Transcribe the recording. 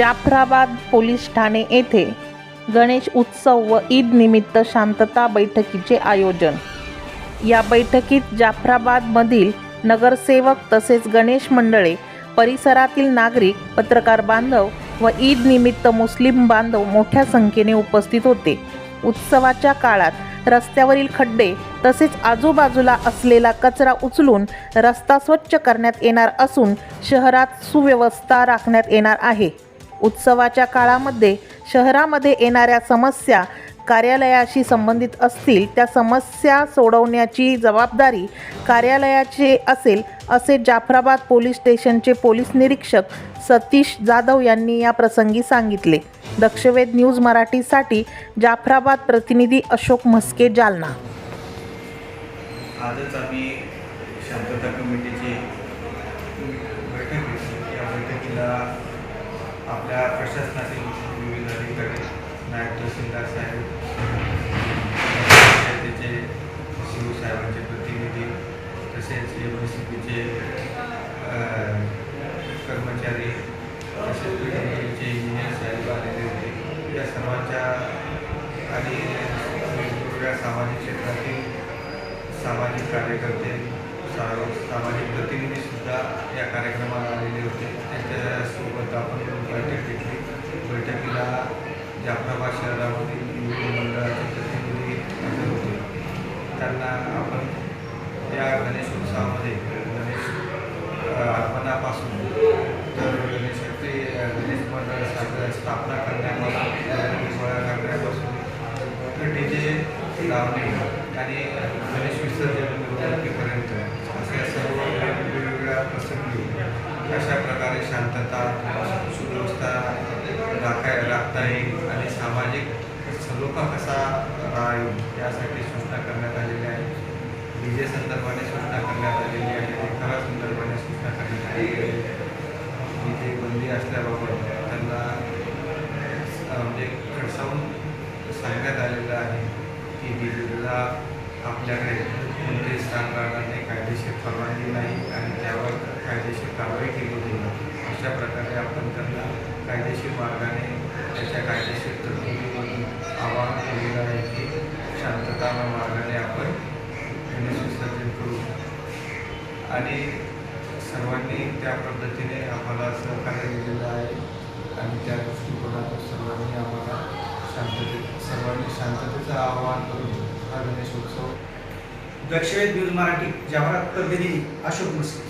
Jafrabad police Thane येथे गणेश उत्सव व ईद निमित्त शांतता बैठकीचे आयोजन. या बैठकीत जाफराबादमधील नगरसेवक तसेच गणेश मंडळे परिसरातील नागरिक पत्रकार बांधव व ईद निमित्त मुस्लिम बांधव मोठ्या संख्येने उपस्थित होते. उत्सवाच्या काळात रस्त्यावरील खड्डे तसेच आजूबाजूला असलेला कचरा उचलून रस्ता स्वच्छ करण्यात येणार असून शहरात सुव्यवस्था राखण्यात येणार आहे. उत्सवाच्या काळामध्ये शहरामध्ये येणाऱ्या समस्या कार्यालयाशी संबंधित असतील त्या समस्या सोडवण्याची जबाबदारी कार्यालयाचे असेल असे जाफराबाद पोलीस स्टेशनचे पोलीस निरीक्षक सतीश जाधव यांनी या प्रसंगी सांगितले. दक्षवेध न्यूज मराठीसाठी जाफराबाद प्रतिनिधी अशोक म्हस्के जालना. आजच आम्ही शांतता कमिटीची बैठक घेतली या बैठकीला शासनातील प्रशासनातील विविध अधिकारी नायब तहसीलदार साहेब पंचायतीचे शिवसाहेबांचे प्रतिनिधी तसेच एम एस सी पीचे कर्मचारी तसेच पीडब्ल्यूचे इंजिनियर साहेब आलेले होते. या सर्वांच्या आणि वेगवेगळ्या सामाजिक क्षेत्रातील सामाजिक कार्यकर्ते सा सामाजिक प्रतिनिधीसुद्धा या कार्यक्रमाला आलेले होते. त्यांच्यासोबत आपण बैठक घेतली. जाफराबाद शहरामधील विविध मंडळाचे प्रतिनिधी असे होते. त्यांना आपण या गणेश उत्सवामध्ये गणेश अ, आगमनापासून तर गणेश ते गणेश मंडळ स्थापना करण्यापासून गणपती गोळा करण्यापासून तर लावणे आणि गणेश विसर्जन मिरवणुकीपर्यंत अशा सर्व वेगवेगळ्या प्रसंगी अशा प्रकारे शांतता सुव्यवस्था राखाय राखता येईल. सामाजिक सलोखा कसा राहील यासाठी सूचना करण्यात आलेल्या आहेत डी जे संदर्भाने सूचना करण्यात आलेली आहे. एखादा संदर्भाने सूचना करण्यात आलेली आहे. डीजे बंदी असल्याबाबत त्यांना म्हणजे खडसावून सांगण्यात आलेलं आहे की डीजेला आपल्याकडे कोणतेही स्थान राहणार नाही कायदेशीर परवानगी नाही आणि त्यावर कायदेशीर कारवाई केली जाईल. अशा प्रकारे आपण त्यांना कायदेशीर मार्गाने त्याच्या कायदेशीर तरतुदीमधून आवाहन केलेलं आहे की शांतता मार्गाने आपण त्यांनी विसर्जन करू. आणि सर्वांनी त्या पद्धतीने आम्हाला सहकार्य दिलेलं आहे. आणि त्या दृष्टिकोनातून सर्वांनी आम्हाला शांतते सर्वांनी शांततेचं आवाहन करून हा गणेशोत्सव. दक्षिण न्यूज मराठी जाफरात प्रतिनिधी अशोक मस्के